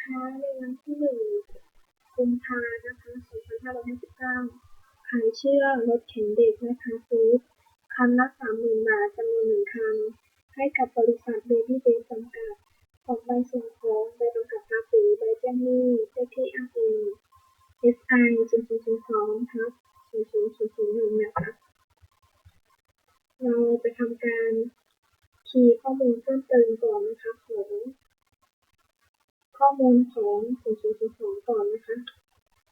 ค้าในวันที่หนึ่งกุมภานะคะ2559ขายเชื่อรถเข็นเด็กนะคะฟูดคันละ30,000 บาทจำนวนหนึ่งคัน ให้กับบริษัทเบบี้เบสจำกัดออกใบส่งของใบกำกับภาษีใบแจ้งหนี้เลขที่อ้างอิง SI 0002ทับ00001นะคะเราจะทำการคีย์ข้อมูลเพิ่มเติมก่อนนะคะของ ข้อมูลของ0002ก่อนนะคะ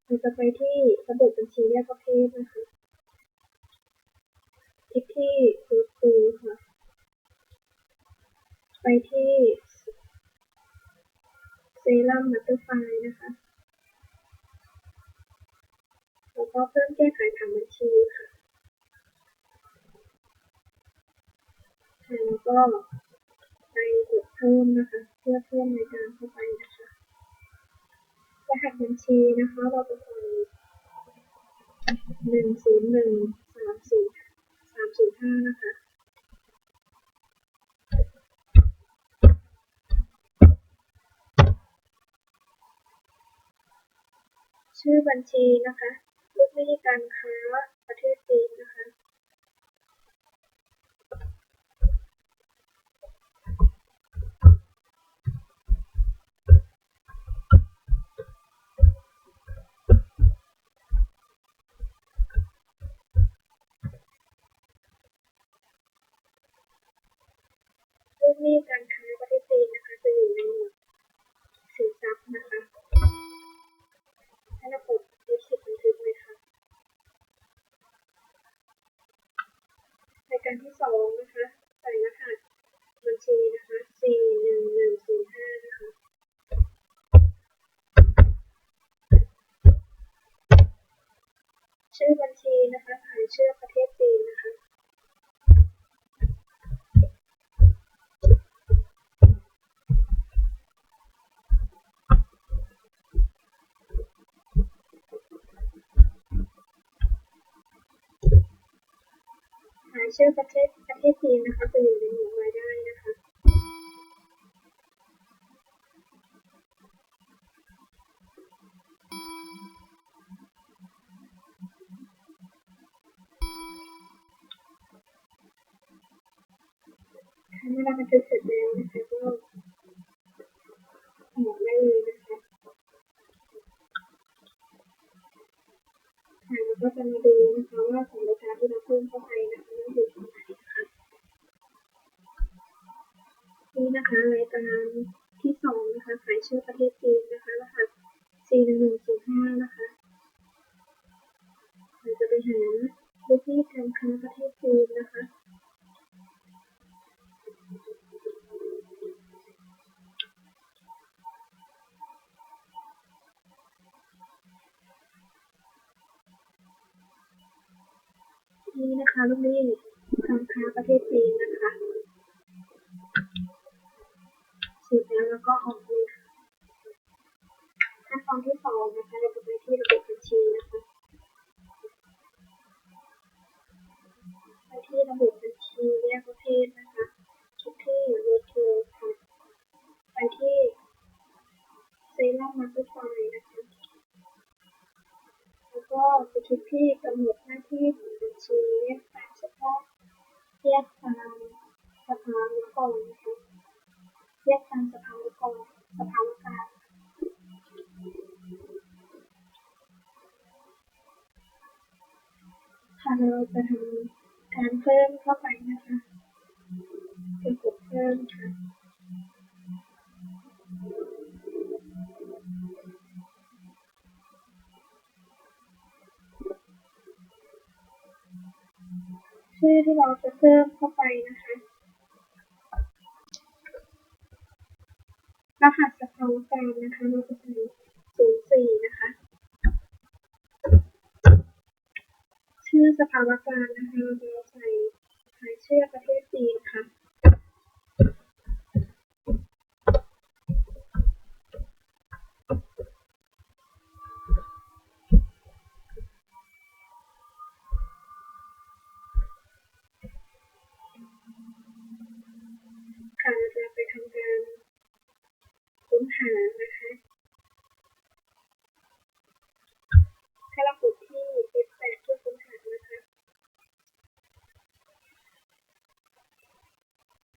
เราจะไปที่ระบบบัญชีแยกประเภทนะคะคลิกที่ฟูดฟูค่ะ ไปที่เซรั่มมัตเตอร์ไฟนะคะ แล้วก็เพิ่มแก้ไขผังบัญชีค่ะ แล้วก็ไปกดเพิ่มนะคะ เพื่อเพิ่มรายการเข้าไปนะคะ หัสบัญชีนะคะ เราจะใส่หนึ่งศูนย์หนึ่งสามสี่สามศูนย์ห้านะคะชื่อบัญชีนะคะ ให้เรากดลิขิตบันทึกเลยค่ะรายการที่สองนะคะ ใส่รหัสบัญชีนะคะ C หนึ่งหนึ่งศูนย์ห้านะคะ ชื่อบัญชีนะคะขายเชื่อประเทศจีนนะคะ หาย ชื่อประเทศประเทศจีนนะคะจะอยู่ใน ลูกหนี้การค้าประเทศจีนนะคะเสร็จแล้วแล้วก็ออกเลยค่ะขั้นตอนที่สองนะคะเราจะไปที่ระบบบัญชีนะคะไปที่ระบบบัญชีแยกประเภทนะคะคลิกที่เวอร์ทูค่ะไปที่เซรั่มมาสเตอร์ไฟนะคะแล้วก็ไปคลิกที่กำหนดหน้าที่ ชีแยกตามเฉพาะแยกตามสภาวะก่อนนะคะแยกตามสภาวะก่อนสภาวะการค่ะเราจะทำการเพิ่มเข้าไปนะคะจะกดเพิ่มค่ะ ชื่อที่เราจะเพิ่มเข้าไปนะคะ รหัสสภาวะการนะคะเราจะใส่ศูนย์สี่นะคะ ชื่อสภาวะการนะคะเราจะใส่ใส่ชื่อประเทศจีนค่ะ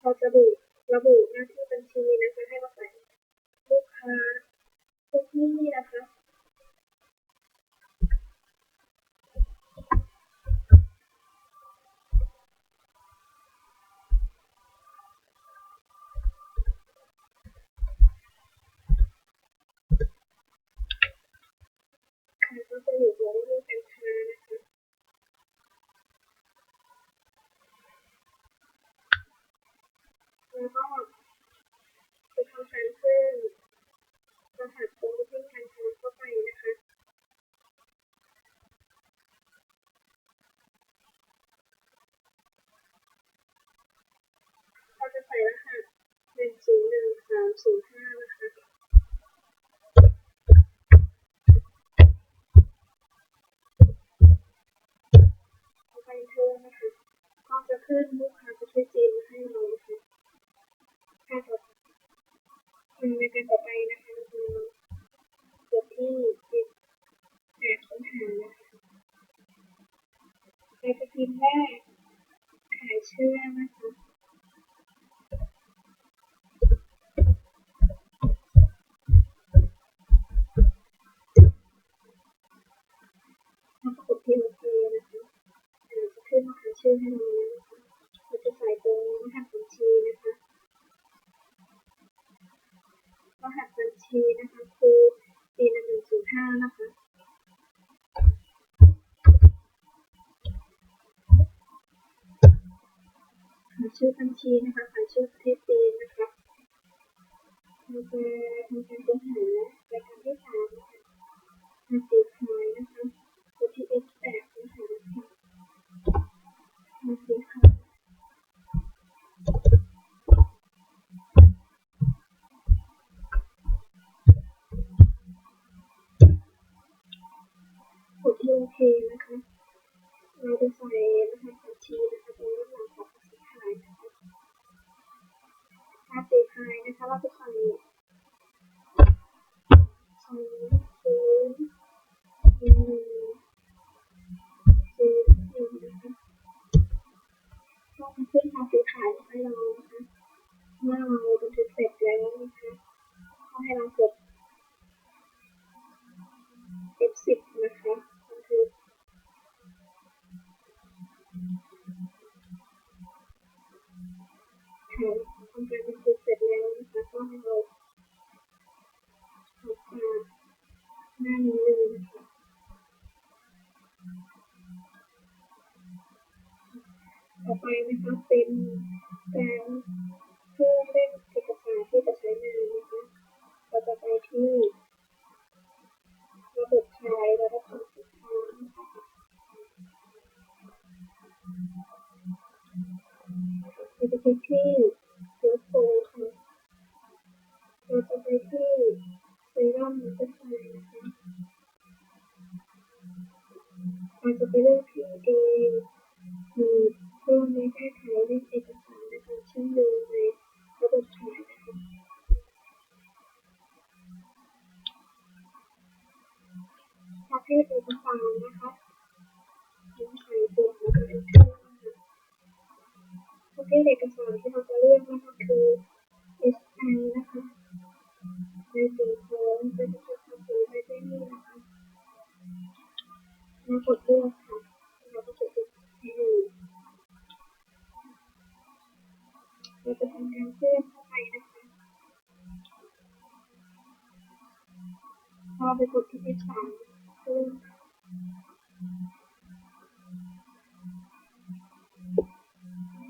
เราจะระบุระบุหน้าที่บัญชีนะคะให้เราใส่ลูกค้าลูกหนี้นะคะค่ะก็จะอยู่บนรูกค้านะคะ แล้วก็จะทำการเพิ่มรหัสตรงที่การค้าเข้าไปนะคะเราจะใส่รหัสหนึ่งศูนย์หนึ่งสามศูนย์ห้านะคะไปเทิร์นนะคะก็จะขึ้นลูกค้า ขึ้นมาหาชื่อให้เราแล้วนะคะเราจะใส่ตรงรหัสบัญชีนะคะรหัสบัญชีนะคะคือปีหนึ่งหนึ่งศูนย์ห้านะคะหาชื่อบัญชีนะคะหาชื่อประเทศจีนนะคะเราจะทำการค้นหารายการที่สามนะคะหาสีขายนะคะกดที่ F8 นะคะ กดที่โอเคนะคะเราจะใส่นะคะ ไปนะคะเป็นการเพื่อเล่นเอกสารที่จะใช้งานนะคะเราจะไปที่ระบบขายและระบบสินค้านะคะเราจะไปที่ เภทเอกสารนะคะยิงไข่ตัวแล้วก็ enter นะคะประเภทเอกสารที่เราจะเลือกนะคะคือ SI นะคะในสิ่งของเป็นจดภาษีไม่ได้นี่นะคะแล้วกดเลือกค่ะเราก็จะติดให้ดูเราจะทำการเชื่อมเข้าไปนะคะพอไปกดที่ F3 เพิ่ม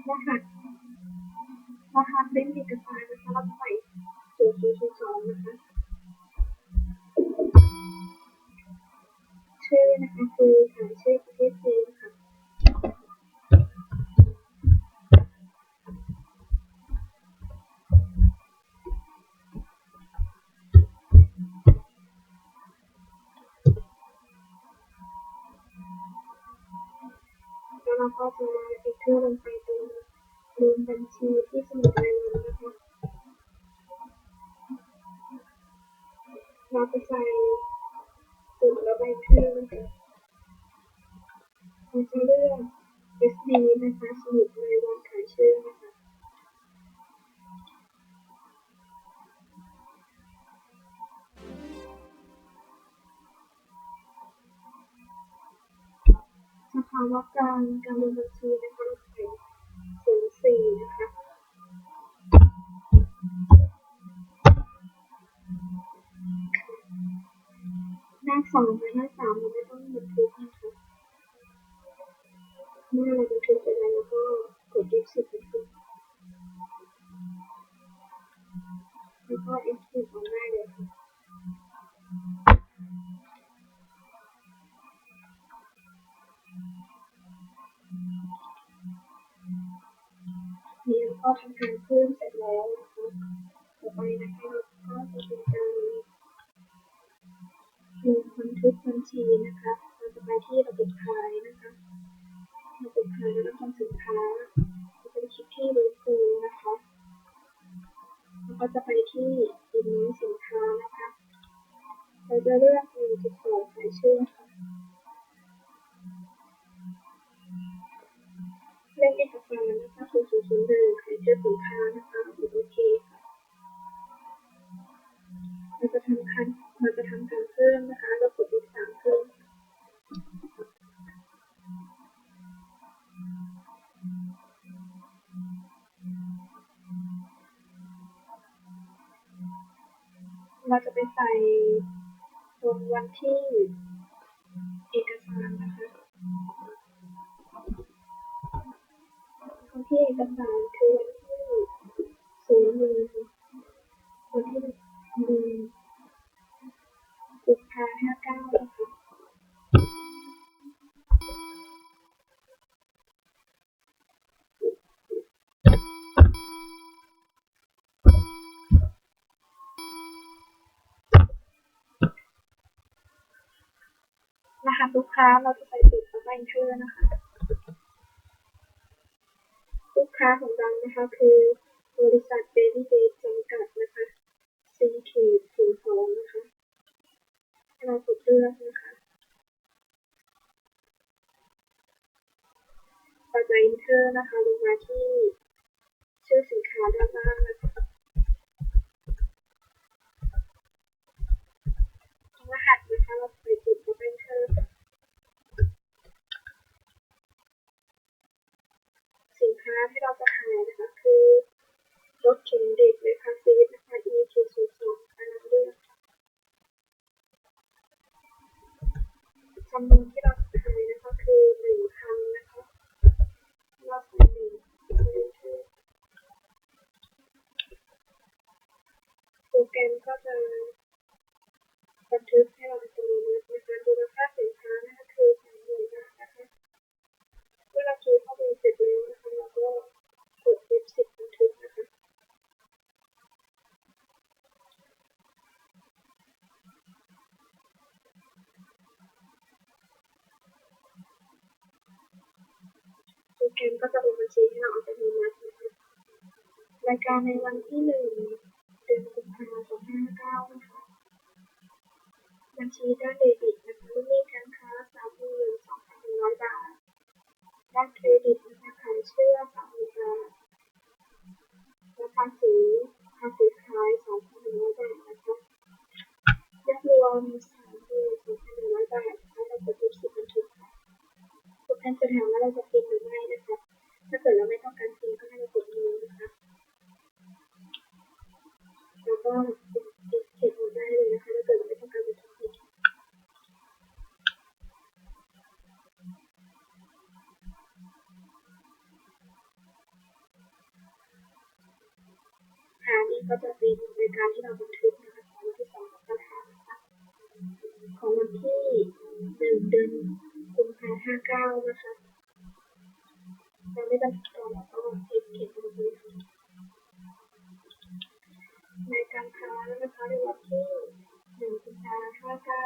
รหัสรหัสเล่มเอกสารนะคะเราใส่ศูนย์ศูนย์ศูนย์สองนะคะชื่อนะคะคือฐานชื่อประเทศจีน เราก็จะเอ็กเทองลงไปตรงลืมบัญชีที่สมุดรายวันนะคะเราจะใส่สูตรระบายเครื่องนะคะเราจะเลือก SD นะคะสมุดรายวันขายชื่อนะคะำว่าการการเรียนบัญชีนะคะเราใส่ศูนย์สี่นะคะหน้าสองและหน้าสามเราไม่ต้องหยุดทุกนะคะหน้าอะไร นี่เเราจะไปใส่ตรงวันที่เอกสารนะคะวันที่เอกสารคือวันที่ศูนย์หนึ่งวันที่หนึ่งกุมภาห้าเก้า ลูกค้าเราจะใส่สูตรแล้วก็ enter นะคะ ลูกค้าของเรานะคะคือบริษัท Baby d a y จำกัดนะคะ C ขีดศูนย์สองนะคะเรากดเลือกนะคะเราจะ enter นะคะลงมาที่ชื่อสินค้าด้านล่างนะคะรหัสนะคะเราใส่สูตรแล้วก็ enter สินค้าที่เราจะขายนะคะคือ รถ เงบัญชีให้เราอัตโนมัตินะคะรายการในวันที่หนึ่งเดือนกุมภาพันธ์สองห้าเก้านะคะบัญชีด้านเดบิตนะคะลูกหนี้การค้าสามหมื่นสองพันหนึ่งร้อยบาทด้านเครดิตนะคะขายเชื่อ ก็จะเป็นรายการที่เราบันทึกนะคะของวันที่สองมกรานะคะของวันที่หนึ่งเดือนกุมภาห้าเก้านะคะเราได้บันทึกตอนแล้วก็เก็บเขียนลงไปในการค้านะคะในวันที่หนึ่งกุมภาห้าเก้า